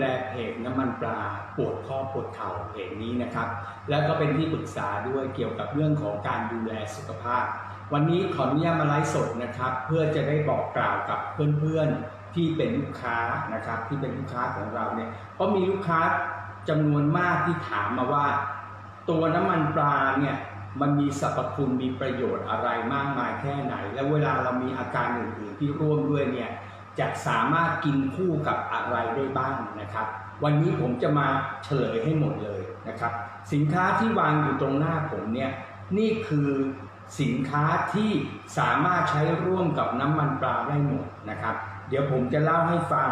แลเพจน้ำมันปลาปวดข้อปวดเข่าเพจนี้นะครับ แล้วก็เป็นที่ปรึกษาด้วยเกี่ยวกับเรื่องของการดูแลสุขภาพ วันนี้ขออนุญาตมาไลฟ์สดนะครับ เพื่อจะได้บอกกล่าวกับเพื่อนๆที่เป็นลูกค้านะครับ ที่เป็นลูกค้าของเราเนี่ยเพราะมีลูกค้าจำนวนมากที่ถามมาว่า ตัวน้ำมันปลาเนี่ยมันมีสรรพคุณมีประโยชน์อะไรมากมายแค่ไหน แล้วเวลาเรามีอาการอื่นๆที่ร่วมด้วยเนี่ย จะสามารถกินคู่กับอะไรได้บ้างนะครับ วันนี้ผมจะมาเฉลยให้หมดเลยนะครับ สินค้าที่วางอยู่ตรงหน้าผมเนี่ยนี่คือสินค้าที่สามารถใช้ร่วมกับน้ำมันปลาได้หมดนะครับ เดี๋ยวผมจะเล่าให้ฟัง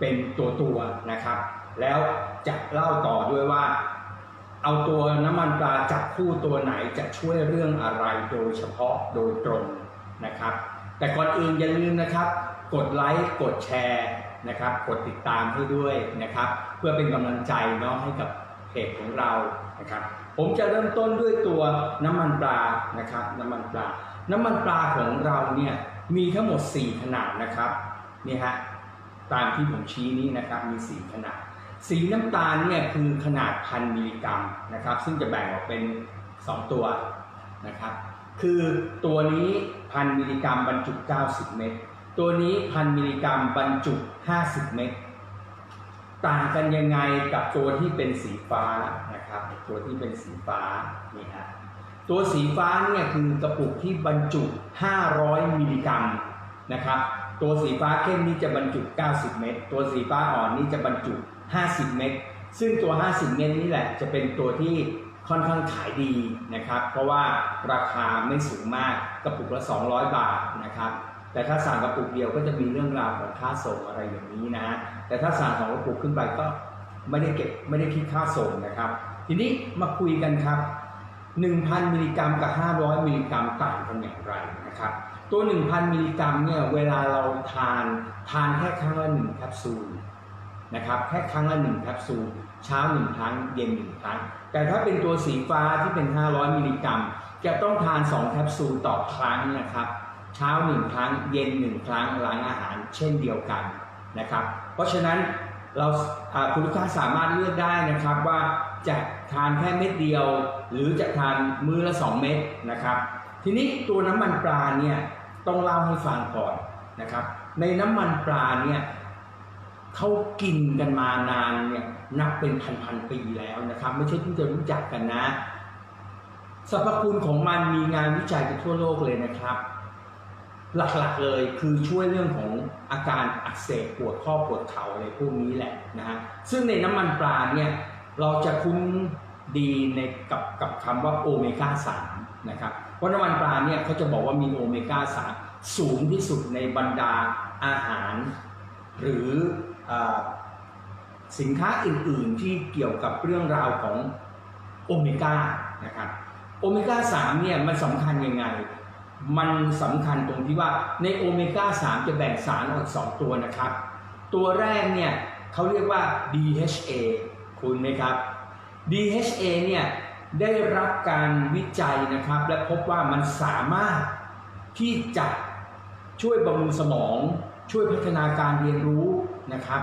เป็นตัวตัวนะครับ แล้วจะเล่าต่อด้วยว่า เอาตัวน้ำมันปลาจับคู่ตัวไหนจะช่วยเรื่องอะไรโดยเฉพาะโดยตรงนะครับ แต่ก่อนอื่นอย่าลืมนะครับ กดไลค์กดแชร์นะครับ กดติดตามให้ด้วยนะครับ เพื่อเป็นกำลังใจเนาะให้กับเพจของเรานะครับ ผมจะเริ่มต้นด้วยตัวน้ำมันปลานะครับ น้ำมันปลา น้ำมันปลาของเราเนี่ยมีทั้งหมด 4 ขนาดนะครับนี่ฮะตามที่ผมชี้นี้นะครับมี 4 ขนาด สีน้ำตาลเนี่ยคือขนาดพันมิลลิกรัมนะครับ ซึ่งจะแบ่งออกเป็น 2 ตัวนะครับ คือตัวนี้พันมิลลิกรัมบรรจุ 90 เม็ด ตัวนี้พันมิลลิกรัมบรรจุ 50 เม็ดต่างกันยังไงกับตัวที่เป็นสีฟ้านะครับ ตัวที่เป็นสีฟ้านี่ฮะตัวสีฟ้าเนี่ยคือกระปุกที่บรรจุ 500 มิลลิกรัมนะครับ ตัวสีฟ้าเข้มนี่จะบรรจุ 90 เม็ดตัวสีฟ้าอ่อนนี่จะบรรจุ 50 เม็ดซึ่งตัว 50 เม็ดนี่แหละจะเป็นตัวที่ค่อนข้างขายดีนะครับ เพราะว่าราคาไม่สูงมากกระปุกละ 200 บาทนะครับ แต่ถ้าสั่งกระปุกเดียวก็จะมีเรื่องราวของค่าส่งอะไรอย่างนี้นะ แต่ถ้าสั่งของกระปุกขึ้นไปก็ไม่ได้เก็บไม่ได้คิดค่าส่งนะครับ ทีนี้มาคุยกันครับ 1,000 มิลลิกรัมกับ 500 มิลลิกรัมต่างกันอย่างไรนะครับ ตัว 1,000 มิลลิกรัมเนี่ยเวลาเราทานทานแค่ครั้งละ1แคปซูลนะครับแค่ครั้งละ1แคปซูลเช้า 1 ครั้งเย็น 1 ครั้ง แต่ถ้าเป็นตัวสีฟ้าที่เป็น 500 มิลลิกรัมจะต้องทาน 2 แคปซูลต่อครั้งนะครับ เช้า1ครั้ง เย็น1ครั้งหลังอาหารเช่นเดียวกันนะครับ เพราะฉะนั้นเราคุณลูกค้าสามารถเลือกได้นะครับว่าจะทานแค่เม็ดเดียว หรือจะทานมื้อละ 2 เม็ดนะครับ ทีนี้ตัวน้ำมันปลาเนี่ยต้องเล่าให้ฟังก่อนนะครับ ในน้ำมันปลาเนี่ยเขากินกันมานานเนี่ยนับเป็นพันๆปีแล้วนะครับ ไม่ใช่เพิ่งจะรู้จักกันนะสรรพคุณของมันมีงานวิจัยทั่วโลกเลยนะครับ หลักๆเลยคือช่วยเรื่องของอาการอักเสบปวดข้อปวดเข่าอะไรพวกนี้แหละนะฮะซึ่งในน้ำมันปลาเนี่ยเราจะคุ้นดีในกับกับคำว่าโอเมก้า3นะครับเพราะน้ำมันปลาเนี่ยเขาจะบอกว่ามีโอเมก้า3สูงที่สุดในบรรดาอาหาร หรืออสินค้าอื่นๆที่เกี่ยวกับเรื่องราวของโอเมก้านะครับโอเมก้า3เนี่ยมันสำคัญยังไง มันสำคัญตรงที่ว่าในโอเมก้า 3 จะแบ่งสารออกสองตัวนะครับ ตัวแรกเนี่ยเขาเรียกว่า DHA คุณไหมครับ DHA เนี่ยได้รับการวิจัยนะครับ และพบว่ามันสามารถที่จะช่วยบำรุงสมอง ช่วยพัฒนาการเรียนรู้นะครับ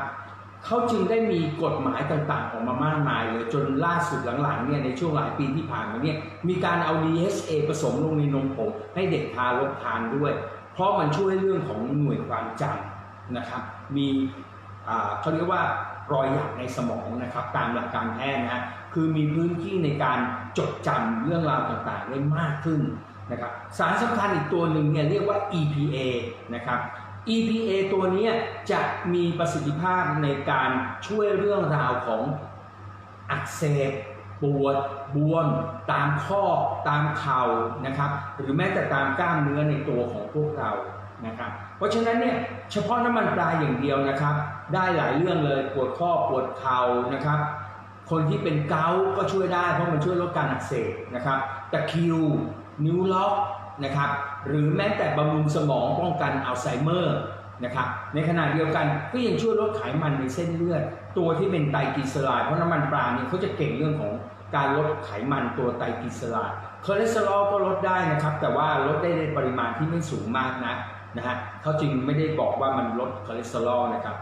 เขาจึงได้มีกฎหมายต่างๆ ออกมามากมายเลยจนล่าสุดหลังๆเนี่ยในช่วงหลายปีที่ผ่านมาเนี่ยมีการเอา DHA ผสมลงในนมผงให้เด็กทารกทานด้วย เพราะมันช่วยเรื่องของหน่วยความจำนะครับมีอ่าเขาเรียกว่ารอยหยักในสมองนะครับตามหลักการแพทย์นะฮะคือมีพื้นที่ในการจดจำเรื่องราวต่างๆได้มากขึ้นนะครับสารสำคัญอีกตัวหนึ่งเนี่ยเรียกว่า EPA นะครับ EPA ตัวนี้จะมีประสิทธิภาพในการช่วยเรื่องราวของอักเสบปวดบวม ตามข้อตามเข่านะครับ หรือแม้แต่ตามกล้ามเนื้อในตัวของพวกเรานะครับ เพราะฉะนั้นเนี่ยเฉพาะน้ำมันปลาอย่างเดียวนะครับ ได้หลายเรื่องเลยปวดข้อปวดเข่านะครับ คนที่เป็นเกาต์ก็ช่วยได้เพราะมันช่วยลดการอักเสบนะครับตะคิว นิ้วล็อกนะครับ หรือแม้แต่บำรุงสมองป้องกันอัลไซเมอร์นะครับในขณะเดียวกันก็ยังช่วยลดไขมันในเส้นเลือด ตัวที่เป็นไตรกลีเซอไรด์เพราะน้ำมันปลาเนี่ยเขาจะเก่งเรื่องของการลดไขมันตัวไตรกลีเซอไรด์คอเลสเตอรอลก็ลดได้นะครับ แต่ว่าลดได้ในปริมาณที่ไม่สูงมากนะนะฮะเขาจึงไม่ได้บอกว่ามันลดคอเลสเตอรอลนะครับ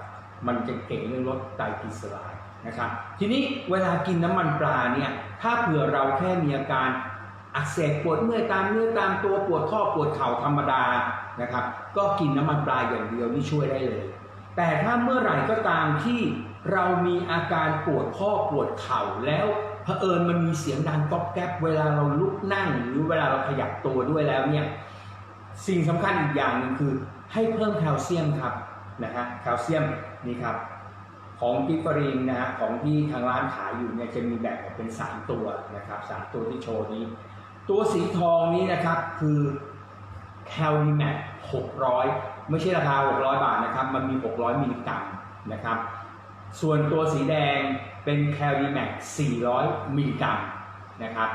มันจะเก่งเรื่องลดไตรกลีเซอไรด์นะครับ ทีนี้เวลากินน้ำมันปลาเนี่ยถ้าเผื่อเราแค่มีอาการ อักเสบปวดเมื่อยตามเนื้อตามตัวปวดข้อปวดเข่าธรรมดานะครับ ก็กินน้ำมันปลาอย่างเดียวนี่ช่วยได้เลย แต่ถ้าเมื่อไหร่ก็ตามที่เรามีอาการปวดข้อปวดเข่าแล้วเผอิญมันมีเสียงดังก๊อบแก๊บเวลาเราลุกนั่งหรือเวลาเราขยับตัวด้วยแล้วเนี่ยสิ่งสำคัญอีกอย่างหนึ่งคือ ให้เพิ่มแคลเซียมครับนะฮะแคลเซียมนี่ครับของกิฟฟรีนนะฮะของที่ทางร้านขายอยู่เนี่ยจะมีแบ่งออกเป็น 3 ตัวนะครับสามตัวที่โชว์นี้ ตัวสีทองนี้นะครับคือแคลนิแมท600 ไม่ใช่ราคา 600 บาทนะครับ มันมี 600 มิลลิกรัมนะครับ ส่วนตัวสีแดงเป็นแคลนิแมท400 มิลลิกรัมนะครับ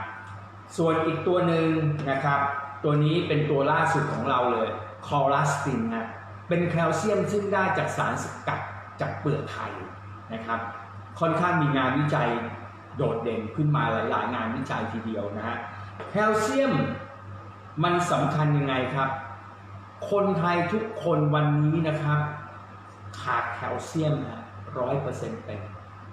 ส่วนอีกตัวหนึ่งนะครับ ตัวนี้เป็นตัวล่าสุดของเราเลยคอลัสตินฮะเป็นแคลเซียมซึ่งได้จากสารสกัดจากเปลือกไข่นะครับ ค่อนข้างมีงานวิจัยโดดเด่นขึ้นมาหลาย ๆ งานวิจัยทีเดียวนะฮะ แคลเซียมมันสำคัญยังไงครับ คนไทยทุกคนวันนี้นะครับ ขาดแคลเซียมร้อยเปอร์เซ็นต์เต็ม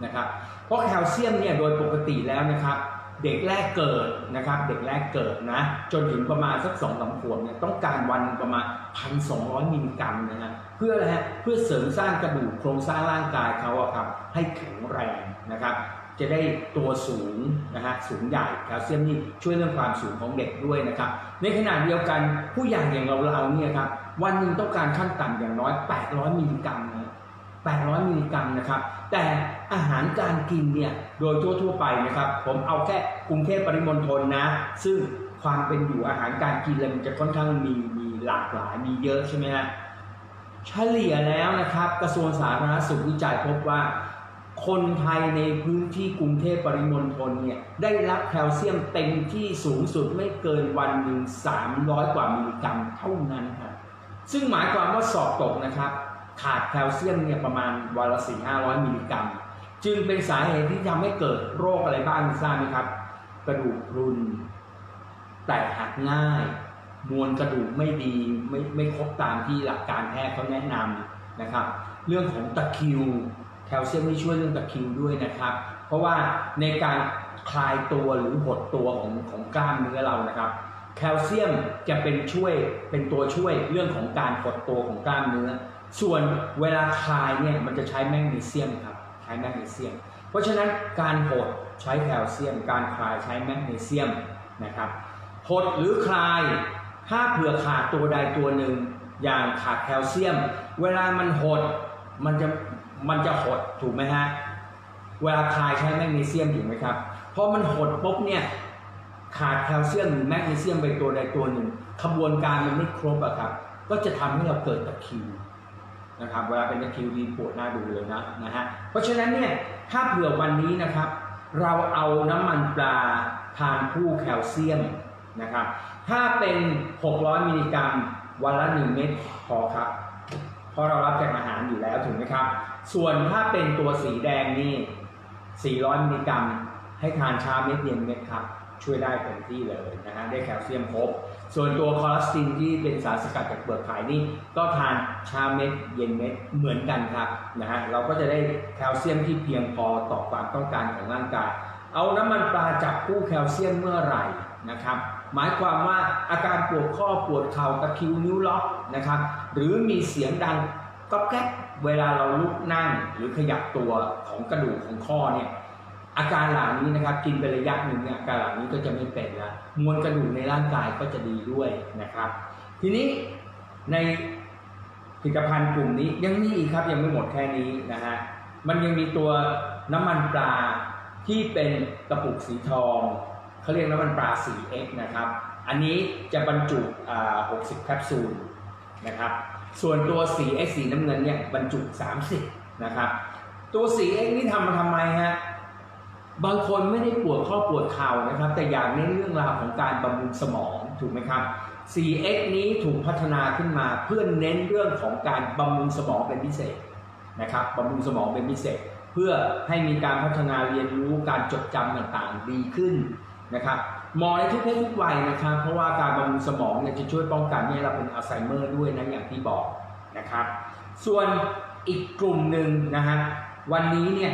นะครับ เพราะแคลเซียมเนี่ยโดยปกติแล้วนะครับ เด็กแรกเกิดนะครับ เด็กแรกเกิดนะ จนถึงประมาณสักสองสามขวบเนี่ยต้องการวันประมาณพันสองร้อยมิลลิกรัมนะฮะเพื่ออะไรฮะเพื่อเสริมสร้างกระดูกโครงสร้างร่างกายเขาอะครับให้แข็งแรงนะครับ จะได้ตัวสูงนะฮะสูงใหญ่แคลเซียมนี่ช่วยเรื่องความสูงของเด็กด้วยนะครับ ในขณะเดียวกันผู้ใหญ่อย่างเราเราเนี่ยครับวันหนึ่งต้องการขั้นต่ำอย่างน้อย 800 มิลลิกรัมนะ800 มิลลิกรัมนะครับ แต่อาหารการกินเนี่ยโดยทั่วๆไปนะครับ ผมเอาแค่กรุงเทพปริมณฑลนะ ซึ่งความเป็นอยู่อาหารการกินเลยมันจะค่อนข้างมีมีหลากหลายมีเยอะใช่ไหมฮะเฉลี่ยแล้วนะครับ กระทรวงสาธารณสุขวิจัยพบว่า คนไทยในพื้นที่กรุงเทพปริมณฑลเนี่ยได้รับแคลเซียมเต็มที่สูงสุดไม่เกินวันหนึ่ง300 กว่ามิลลิกรัมเท่านั้นครับซึ่งหมายความว่าสอบตกนะครับ ขาดแคลเซียมเนี่ยประมาณวันละ4 500มิลลิกรัม จึงเป็นสาเหตุที่ทำให้เกิดโรคอะไรบ้างทราบไหมครับ กระดูกพรุน แตกหักง่าย มวลกระดูกไม่ดีไม่ไม่ครบตามที่หลักการแพทย์เขาแนะนำนะครับ เรื่องของตะคิว คลเซียมนี่ช่วยเรื่องตะคริวด้วยนะครับ เพราะว่าในการคลายตัวหรือหดตัวของของกล้ามเนื้อเรานะครับ แคลเซียมจะเป็นช่วยเป็นตัวช่วยเรื่องของการหดตัวของกล้ามเนื้อ ส่วนเวลาคลายเนี่ยมันจะใช้แมกนีเซียมครับใช้แมกนีเซียม เพราะฉะนั้นการหดใช้แคลเซียม การคลายใช้แมกนีเซียมนะครับหดหรือคลายถ้าเผื่อขาดตัวใดตัวหนึ่งอย่างขาดแคลเซียม เวลามันหดมันจะ มันจะหดถูกไหมฮะเวลาคลายใช้แมกนีเซียมถูกไหมครับพอมันหดปุ๊บเนี่ยขาดแคลเซียมหรือแมกนีเซียมไปตัวใดตัวหนึ่งขบวนการมันไม่ครบอะครับ ก็จะทำให้เราเกิดตะคริวนะครับเวลาเป็นตะคริวดีปวดหน้าดูเลยนะนะฮะเพราะฉะนั้นเนี่ยถ้าเผื่อวันนี้นะครับ เราเอาน้ำมันปลาทานคู่แคลเซียมนะครับ ถ้าเป็น 600 มิลลิกรัม วันละ 1 เม็ดพอครับ เพราะเรารับจากอาหารอยู่แล้วถูกไหมครับ ส่วนถ้าเป็นตัวสีแดงนี่ 400 มิลลิกรัม ให้ทานเช้าเม็ดเย็นเม็ดครับ ช่วยได้เต็มที่เลยนะฮะได้แคลเซียมครบ ส่วนตัวคอลลาสตินที่เป็นสารสกัดจากเปลือกไข่นี่ ก็ทานเช้าเม็ดเย็นเม็ดเหมือนกันครับนะฮะเราก็จะได้แคลเซียมที่เพียงพอต่อความต้องการของร่างกาย เอาน้ำมันปลาจับคู่แคลเซียมเมื่อไหร่นะครับหมายความว่าอาการปวดข้อปวดเข่าตะคิวนิ้วล็อกนะครับ หรือมีเสียงดังก๊อปแก๊ก เวลาเราลุกนั่งหรือขยับตัวของกระดูกของข้อเนี่ยอาการเหล่านี้นะครับกินไประยะหนึ่งเนี่ยอาการเหล่านี้ก็จะไม่เป็นละมวลกระดูกในร่างกายก็จะดีด้วยนะครับ ทีนี้ในผลิตภัณฑ์กลุ่มนี้ยังมีอีกครับยังไม่หมดแค่นี้นะฮะมันยังมีตัวน้ำมันปลาที่เป็นกระปุกสีทองเขาเรียกน้ำมันปลา 4x นะครับ อันนี้จะบรรจุ 60 แคปซูลนะครับ ส่วนตัว 4x สีน้ำเงินเนี่ยบรรจุ 30 นะครับ ตัว 4x นี่ทำมาทำไมฮะ บางคนไม่ได้ปวดข้อปวดเข่านะครับ แต่อยากเน้นเรื่องราวของการบำรุงสมองถูกไหมครับ 4x นี้ถูกพัฒนาขึ้นมาเพื่อเน้นเรื่องของการบำรุงสมองเป็นพิเศษนะครับบำรุงสมองเป็นพิเศษ เพื่อให้มีการพัฒนาเรียนรู้การจดจำต่างๆดีขึ้นนะครับ หมอในทุกเพศทุกวัยนะครับ เพราะว่าการบำรุงสมองเนี่ยจะช่วยป้องกันไม่ให้เราเป็นอัลไซเมอร์ด้วยนะอย่างที่บอกนะครับ ส่วนอีกกลุ่มหนึ่งนะฮะวันนี้เนี่ย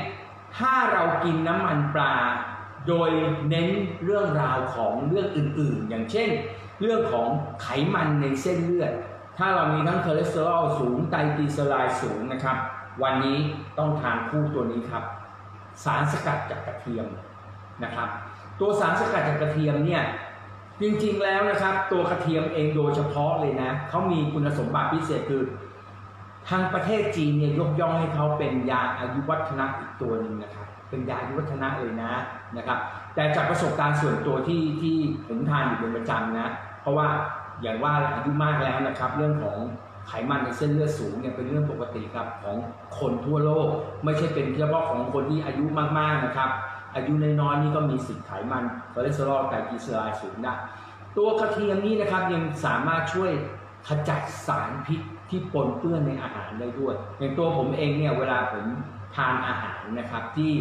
ถ้าเรากินน้ำมันปลา โดยเน้นเรื่องราวของเรื่องอื่นๆ อย่างเช่น เรื่องของไขมันในเส้นเลือด ถ้าเรามีทั้งคอเลสเตอรอลสูงไตรกลีเซอไรด์สูงนะครับ วันนี้ต้องทานคู่ตัวนี้ครับ สารสกัดจากกระเทียมนะครับ ตัวสารสกัดจากกระเทียมเนี่ยจริงๆแล้วนะครับ ตัวกระเทียมเองโดยเฉพาะเลยนะเขามีคุณสมบัติพิเศษคือ ทางประเทศจีนเนี่ยยกย่องให้เขาเป็นยาอายุวัฒนะอีกตัวหนึ่งนะครับ เป็นยาอายุวัฒนะเลยนะนะครับ แต่จากประสบการณ์ส่วนตัวที่ที่ผมทานอยู่เป็นประจำนะเพราะว่าอย่างว่าอายุมากแล้วนะครับ เรื่องของไขมันในเส้นเลือดสูงเนี่ยเป็นเรื่องปกติครับของคนทั่วโลก ไม่ใช่เป็นเฉพาะของคนที่อายุมากๆนะครับ อายุน้อยๆนี่ก็มีสิทธิ์ไขมันคอเลสเตอรอลไตรกลีเซอไรด์สูงได้ตัวกระเทียมนี้นะครับยังสามารถช่วยขจัดสารพิษที่ปนเปื้อนในอาหารได้ด้วย อย่างตัวผมเองเนี่ยเวลาผมทานอาหารนะครับที่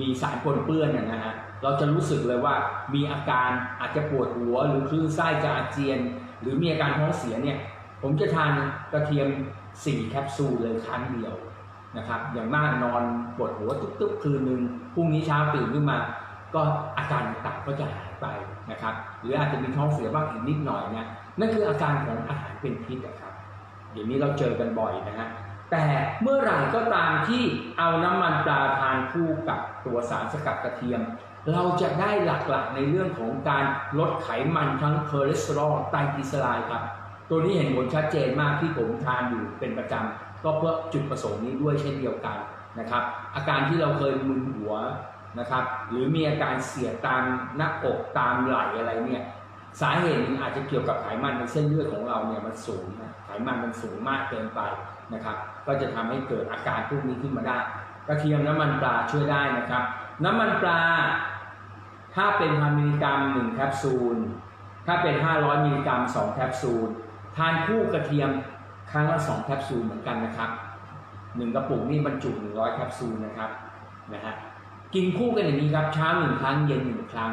มีสารปนเปื้อนเนี่ยนะฮะเราจะรู้สึกเลยว่ามีอาการอาจจะปวดหัวหรือคลื่นไส้จะอาเจียน หรือมีอาการท้องเสียเนี่ยผมจะทานกระเทียม 4 แคปซูลเลยครั้งเดียว นะครับ อย่างมากนอนปวดหัวตึ๊บๆคืนหนึ่งพรุ่งนี้เช้าตื่นขึ้นมา ก็อาการต่างก็จะหายไปนะครับ หรืออาจจะมีท้องเสียบ้างอีกนิดหน่อยนะนั่นคืออาการของอาหารเป็นพิษนะครับเดี๋ยวนี้เราเจอกันบ่อยนะฮะแต่เมื่อไหร่ก็ตามที่เอาน้ำมันปลาทานคู่กับตัวสารสกัดกระเทียม เราจะได้หลักๆในเรื่องของการลดไขมันทั้งคอเลสเตอรอลไตรกลีเซอไรด์ครับ ตัวนี้เห็นผลชัดเจนมากที่ผมทานอยู่เป็นประจำ ก็เพื่อจุดประสงค์นี้ด้วยเช่นเดียวกันนะครับ อาการที่เราเคยมึนหัวนะครับ หรือมีอาการเสียดตามหน้าอกตามไหล่อะไรเนี่ยสาเหตุหนึงอาจจะเกี่ยวกับไขมันในเส้นเลือดของเราเนี่ยมันสูงนะไขมันมันสูงมากเกินไปนะครับ ก็จะทำให้เกิดอาการพวกนี้ขึ้นมาได้กระเทียมน้ำมันปลาช่วยได้นะครับ น้ำมันปลา ถ้าเป็นพันมิลลิกรัม1แคปซูล ถ้าเป็น 500มิลลิกรัม2แคปซูล ทานคู่กระเทียม ครั้งละ2แคปซูลเหมือนกันนะครับ1กระปุกนี่บรรจุ100แคปซูลนะครับนะฮะกินคู่กันอย่างนี้ครับเช้า1ครั้งเย็น1ครั้ง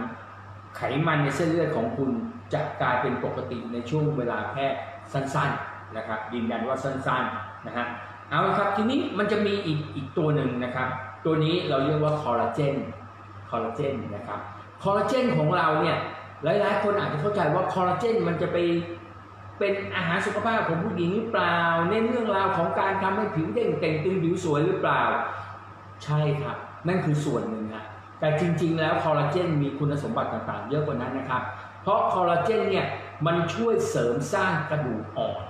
ไขมันในเส้นเลือดของคุณจะกลายเป็นปกติในช่วงเวลาแค่สั้นๆนะครับยืนยันว่าสั้นๆนะฮะเอาละครับทีนี้มันจะมีอีกอีกตัวหนึ่งนะครับ ตัวนี้เราเรียกว่าคอลลาเจนคอลลาเจนนะครับคอลลาเจนของเราเนี่ยหลายๆ คนอาจจะเข้าใจว่าคอลลาเจนมันจะไป เป็นอาหารสุขภาพของผู้หญิงหรือเปล่า เน้นเรื่องราวของการทำให้ผิวเด้งเต่งตึงผิวสวยหรือเปล่า ใช่ครับ นั่นคือส่วนหนึ่งครับแต่จริง ๆ แล้วคอลลาเจนมีคุณสมบัติต่างๆ เยอะกว่านั้นนะครับ เพราะคอลลาเจนเนี่ยมันช่วยเสริมสร้างกระดูกอ่อน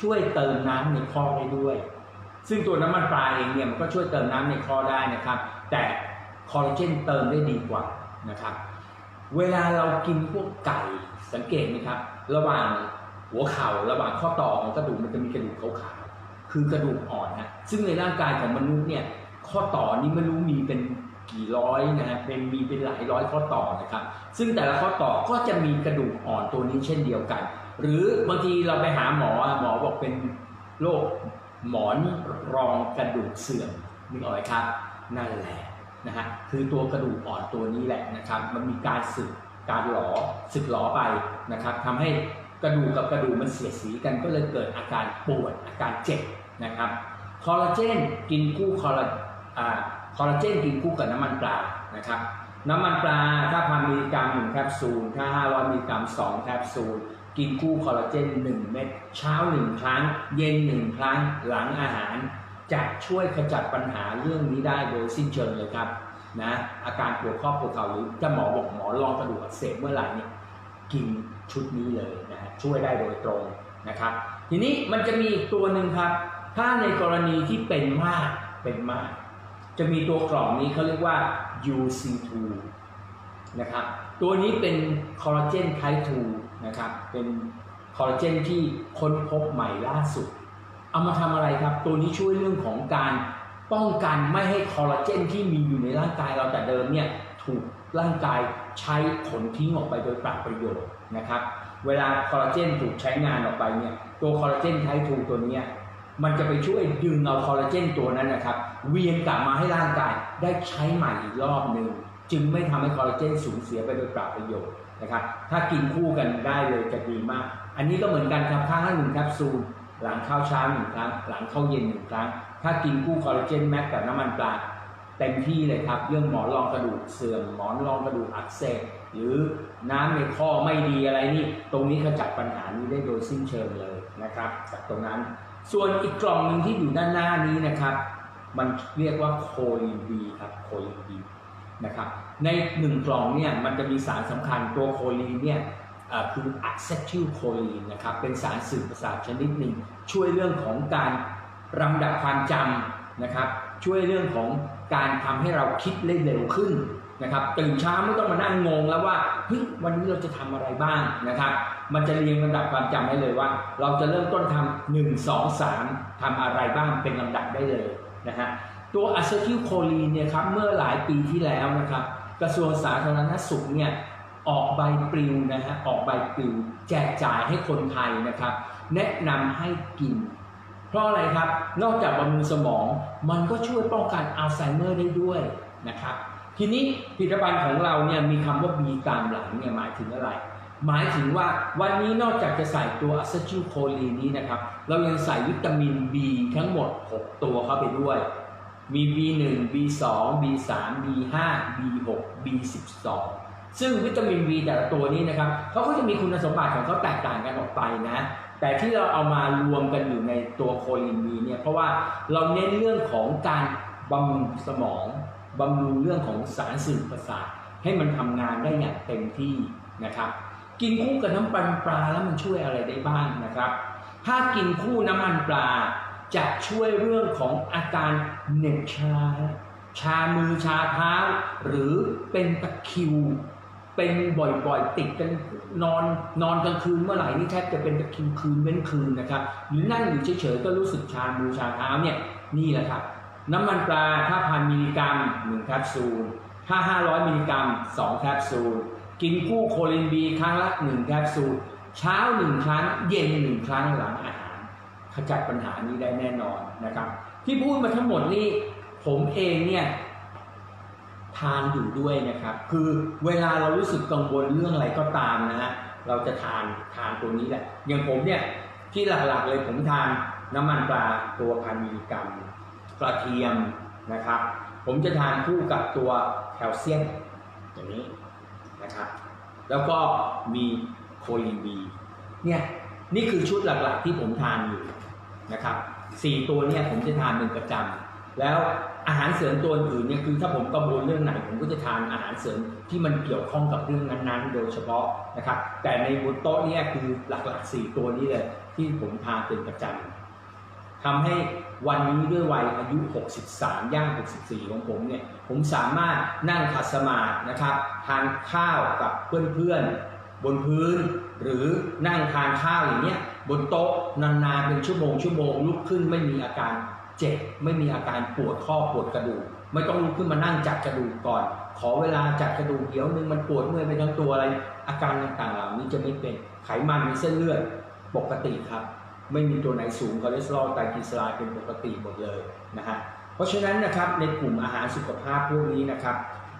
ช่วยเติมน้ำในข้อได้ด้วย ซึ่งตัวน้ำมันปลาเองเนี่ยมันก็ช่วยเติมน้ำในข้อได้นะครับ แต่คอลลาเจนเติมได้ดีกว่านะครับ เวลาเรากินพวกไก่ สังเกตไหมครับ ระหว่างหัวเข่าระหว่างข้อต่อของกระดูกมันจะมีกระดูกขาวๆคือกระดูกอ่อนนะซึ่งในร่างกายของมนุษย์เนี่ยข้อต่อนี้ไม่รู้มีเป็นกี่ร้อยนะฮะเป็นมีเป็นหลายร้อยข้อต่อนะครับ ซึ่งแต่ละข้อต่อก็จะมีกระดูกอ่อนตัวนี้เช่นเดียวกัน หรือบางทีเราไปหาหมอหมอบอกเป็นโรคหมอนรองกระดูกเสื่อมนึกออกไหมครับ นั่นแหละนะฮะคือตัวกระดูกอ่อนตัวนี้แหละนะครับ มันมีการสึก การหลอสึกหลอไปนะครับทำให้กระดูกกับกระดูกมันเสียดสีกันก็เลยเกิดอาการปวดอาการเจ็บนะครับคอลลาเจนกินคู่คอลลาคอลลาเจนกินคู่กับน้ำมันปลานะครับน้ำมันปลาถ้าพันมิลลิกรัม1แคปซูลถ้า 500 มิลลิกรัม2แคปซูลกินคู่คอลลาเจน 1 เม็ดเช้า 1 ครั้ง เย็น 1 ครั้งหลังอาหาร จะช่วยขจัดปัญหาเรื่องนี้ได้โดยสิ้นเชิงเลยครับ นะอาการปวดข้อปวดเข่าหรือถ้าหมอบอกหมอลองกระดูกอักเสบเมื่อไหร่เนี่ยกินชุดนี้เลยนะฮะช่วยได้โดยตรงนะครับ ทีนี้มันจะมีอีกตัวหนึ่งครับ ถ้าในกรณีที่เป็นมากเป็นมาก จะมีตัวกล่องนี้เขาเรียกว่า UC2 นะครับตัวนี้เป็นคอลลาเจนไทป์2นะครับเป็นคอลลาเจนที่ค้นพบใหม่ล่าสุด เอามาทำอะไรครับ ตัวนี้ช่วยเรื่องของการ ป้องกันไม่ให้คอลลาเจนที่มีอยู่ในร่างกายเราแต่เดิมเนี่ยถูกร่างกายใช้ขนทิ้งออกไปโดยปล่าประโยชน์นะครับ เวลาคอลลาเจนถูกใช้งานออกไปเนี่ยตัวคอลลาเจนไทป์2ตัวเนี้ยมันจะไปช่วยดึงเอาคอลลาเจนตัวนั้นนะครับเวียนกลับมาให้ร่างกายได้ใช้ใหม่อีกรอบหนึ่งจึงไม่ทำให้คอลลาเจนสูญเสียไปโดยปล่าประโยชน์นะครับ ถ้ากินคู่กันได้เลยจะดีมาก อันนี้ก็เหมือนกันครับข้างละหนึ่งแคปซูลหลังข้าวเช้าหนึ่งครั้ง หลังข้าวเย็นหนึ่งครั้ง ถ้ากินคู่คอลลาเจนแม็กกับน้ำมันปลาเต็มที่เลยครับ เรื่องหมอนรองกระดูกเสื่อมหมอนรองกระดูกอักเสบหรือน้ำในข้อไม่ดีอะไรนี่ ตรงนี้ขจัดปัญหานี้ได้โดยสิ้นเชิงเลยนะครับ จากตรงนั้น ส่วนอีกกล่องหนึ่งที่อยู่ด้านหน้านี้นะครับ มันเรียกว่าโคลินบีครับโคลินบีนะครับในหนึ่งกล่องเนี่ยมันจะมีสารสำคัญตัวโคลีนเนี่ยคืออะเซทิลโคลีนนะครับเป็นสารสื่อประสาทชนิดหนึ่งช่วยเรื่องของการ รำดับความจำนะครับ ช่วยเรื่องของการทำให้เราคิดได้เร็วขึ้นนะครับตื่นเช้าไม่ต้องมานั่งงงแล้วว่าเฮ้ยวันนี้เราจะทำอะไรบ้างนะครับ มันจะเรียงลำดับความจำได้เลยว่า เราจะเริ่มต้นทำหนึ่งสองสามทำอะไรบ้างเป็นลำดับได้เลยนะฮะตัวอะเซทิลโคลีนเนี่ยครับเมื่อหลายปีที่แล้วนะครับ กระทรวงสาธารณสุขเนี่ยออกใบปลิวนะฮะออกใบปลิวแจกจ่ายให้คนไทยนะครับ แนะนำให้กิน ราะอะไรครับนอกจากบำรุงสมอง มันก็ช่วยป้องกันอัลไซเมอร์ได้ด้วยนะครับ ทีนี้ผลิตภัณฑ์ของเราเนี่ยมีคำว่า B ตามหลังเนี่ยหมายถึงอะไร หมายถึงว่าวันนี้นอกจากจะใส่ตัวอะเซทิลโคลีนนี้นะครับ เรายังใส่วิตามิน B ทั้งหมด 6 ตัวเข้าไปด้วย มี B1 B2 B3 B5 B6 B12 ซึ่งวิตามิน B แต่ละตัวนี้นะครับเขาก็จะมีคุณสมบัติของเขาแตกต่างกันออกไปนะ แต่ที่เราเอามารวมกันอยู่ในตัวโคลิน B เนี่ยเพราะว่าเราเน้นเรื่องของการบำรุงสมองบำรุงเรื่องของสารสื่อประสาทให้มันทำงานได้อย่างเต็มที่นะครับ กินคู่กับน้ำมันปลาแล้วมันช่วยอะไรได้บ้างนะครับ ถ้ากินคู่น้ำมันปลาจะช่วยเรื่องของอาการเหน็บชา ชามือชาเท้า หรือเป็นตะคิว เป็นบ่อยๆ ติดกันนอนนอนกลางคืนเมื่อไหร่นี่แทบจะเป็นตะคิวคืนเว้นคืนนะครับ หรือนั่งอยู่เฉยๆก็รู้สึกชามือชาเท้าเนี่ยนี่แหละครับ น้ำมันปลาถ้าพันมิลลิกรัม1แคปซูลถ้า 500 มิลลิกรัม2แคปซูลกินคู่โคลินบีครั้งละ1แคปซูลเช้า1ครั้ง เย็น1ครั้งหลังอาหารขจัดปัญหานี้ได้แน่นอนนะครับ ที่พูดมาทั้งหมดนี่ผมเองเนี่ย ทานอยู่ด้วยนะครับ คือเวลาเรารู้สึกกังวลเรื่องอะไรก็ตามนะฮะเราจะทานทานตัวนี้แหละ อย่างผมเนี่ยที่หลักๆเลยผมทานน้ำมันปลาตัวพันมิลลิกรัมกระเทียมนะครับ ผมจะทานคู่กับตัวแคลเซียมอย่างนี้นะครับแล้วก็มีโคลินบีเนี่ยนี่คือชุดหลักๆที่ผมทานอยู่นะครับสี่ตัวเนี่ยผมจะทานเป็นประจำแล้ว อาหารเสริมตัวอื่นเนี่ยคือถ้าผมกังวลเรื่องไหนผมก็จะทานอาหารเสริมที่มันเกี่ยวข้องกับเรื่องนั้นๆ โดยเฉพาะนะครับ แต่ในบนโต๊ะเนี่ยคือหลักๆสี่ตัวนี้เลยที่ผมทานเป็นประจำทำให้วันนี้ด้วยวัยอายุ 63 ย่าง 64 ของผมเนี่ยผมสามารถนั่งขัดสมาธินะครับทานข้าวกับเพื่อนๆ บนพื้น หรือนั่งทานข้าวอย่างเนี้ยบนโต๊ะนานๆเป็นชั่วโมงชั่วโมงลุกขึ้นไม่มีอาการ เจ็บไม่มีอาการปวดข้อปวดกระดูก ไม่ต้องลุกขึ้นมานั่งจัดกระดูกก่อน ขอเวลาจัดกระดูกเดี๋ยวนึงมันปวดเมื่อยไปทั้งตัวอะไร อาการต่างๆเหล่านี้จะไม่เป็นไขมันในเส้นเลือดปกติครับ ไม่มีตัวไหนสูงคอเลสเตอรอลไตรกลีเซอไรด์เป็นปกติหมดเลยนะฮะเพราะฉะนั้นนะครับในกลุ่มอาหารสุขภาพพวกนี้นะครับ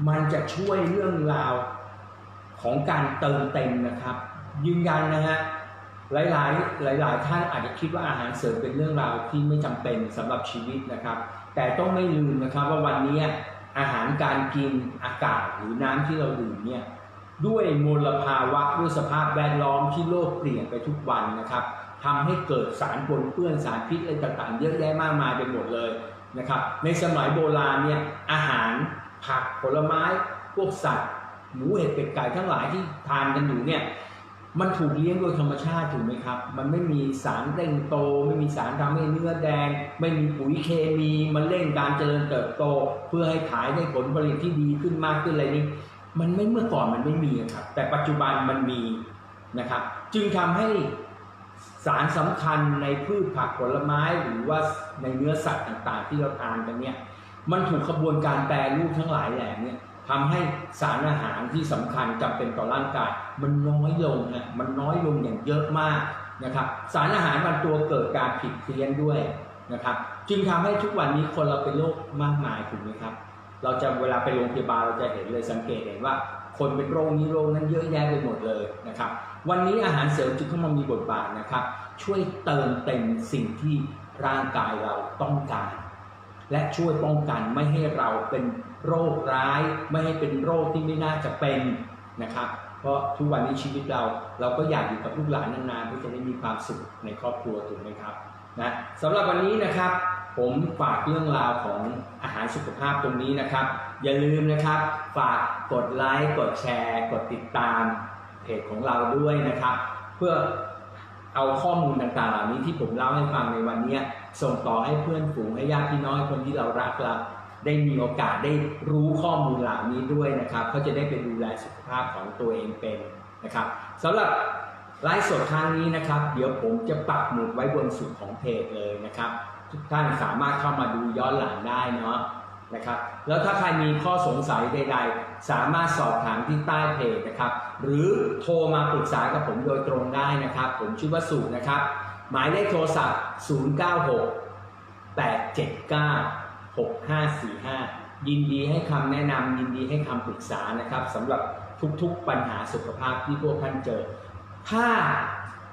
มันจะช่วยเรื่องราวของการเติมเต็มนะครับ ยืนยันนะฮะ หลายๆหลายๆท่านอาจจะคิดว่าอาหารเสริมเป็นเรื่องราวที่ไม่จำเป็นสำหรับชีวิตนะครับ แต่ต้องไม่ลืมนะครับว่าวันนี้อาหารการกินอากาศหรือน้ำที่เราดื่มเนี่ยด้วยมลภาวะด้วยสภาพแวดล้อมที่โลกเปลี่ยนไปทุกวันนะครับทำให้เกิดสารปนเปื้อนสารพิษอะไรต่างๆ เยอะแยะมากมายไปหมดเลยนะครับ ในสมัยโบราณเนี่ยอาหารผักผลไม้พวกสัตว์หมูเห็ดเป็ดไก่ทั้งหลายที่ทานกันอยู่เนี่ย มันถูกเลี้ยงโดยธรรมชาติถูกไหมครับ มันไม่มีสารเร่งโต ไม่มีสารทำให้เนื้อแดง ไม่มีปุ๋ยเคมี มันเร่งการเจริญเติบโต เพื่อให้ขายได้ผลผลิตที่ดีขึ้นมากขึ้นอะไรนี้ มันไม่เมื่อก่อนมันไม่มีครับ แต่ปัจจุบันมันมีนะครับ จึงทำให้สารสำคัญในพืชผักผลไม้หรือว่าในเนื้อสัตว์ต่างๆ ที่เราทานกันเนี่ย มันถูกขบวนการแปรรูปทั้งหลายแหล่เนี่ย ทำให้สารอาหารที่สำคัญจำเป็นต่อร่างกาย มันน้อยลงฮะมันน้อยลงอย่างเยอะมากนะครับสารอาหารบางตัวเกิดการผิดเพี้ยนด้วยนะครับจึงทำให้ทุกวันนี้คนเราเป็นโรคมากมายถูกไหมครับ เราจะเวลาไปโรงพยาบาลเราจะเห็นเลยสังเกตเห็นว่า คนเป็นโรคนี้โรคนั้นเยอะแยะไปหมดเลยนะครับ วันนี้อาหารเสริมจึงเข้ามามีบทบาทนะครับ ช่วยเติมเต็มสิ่งที่ร่างกายเราต้องการ และช่วยป้องกันไม่ให้เราเป็นโรคร้าย ไม่ให้เป็นโรคที่ไม่น่าจะเป็นนะครับ เพราะทุกวันนี้ชีวิตเราเราก็อยากอยู่กับลูกหลานนานๆเพื่อจะได้มีความสุขในครอบครัวถูกไหมครับนะสำหรับวันนี้นะครับ ผมฝากเรื่องราวของอาหารสุขภาพตรงนี้นะครับ อย่าลืมนะครับ ฝากกดไลค์กดแชร์ กดติดตามเพจของเราด้วยนะครับ เพื่อ เอาข้อมูลต่างๆเหล่านี้ที่ผมเล่าให้ฟังในวันนี้ส่งต่อให้เพื่อนฝูงให้ญาติพี่น้องให้คนที่เรารักเราได้มีโอกาสได้รู้ข้อมูลเหล่านี้ด้วยนะครับเขาจะได้ไปดูแลสุขภาพของตัวเองเป็นนะครับสำหรับไลฟ์สดครั้งนี้นะครับ เดี๋ยวผมจะปักหมุดไว้บนสุดของเพจเลยนะครับ ทุกท่านสามารถเข้ามาดูย้อนหลังได้เนาะ นะครับ แล้วถ้าใครมีข้อสงสัยใด ๆ สามารถสอบถามที่ใต้เพจนะครับ หรือโทรมาปรึกษากับผมโดยตรงได้นะครับ ผมชื่อว่าสุนะครับ หมายเลขโทรศัพท์ 096 879 6545 ยินดีให้คำแนะนำยินดีให้คำปรึกษานะครับสำหรับทุกๆปัญหาสุขภาพที่พวกท่านเจอ ถ้า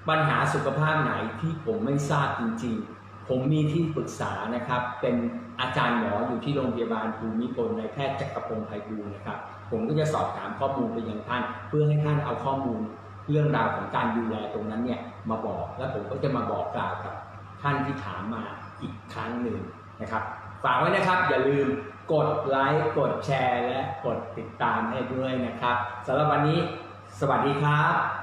ปัญหาสุขภาพไหนที่ผมไม่ทราบจริงๆ ผมมีที่ปรึกษานะครับ เป็นอาจารย์หมออยู่ที่โรงพยาบาลภูมิพลในแพทย์จักรพงศ์ไพบูลนะครับ ผมก็จะสอบถามข้อมูลไปยังท่าน เพื่อให้ท่านเอาข้อมูลเรื่องราวของการดูแลตรงนั้นเนี่ยมาบอก แล้วผมก็จะมาบอกกล่าวกับท่านที่ถามมาอีกครั้งหนึ่งนะครับฝากไว้นะครับ อย่าลืมกดไลค์กดแชร์ และกดติดตามให้ด้วยนะครับสำหรับวันนี้ สวัสดีครับ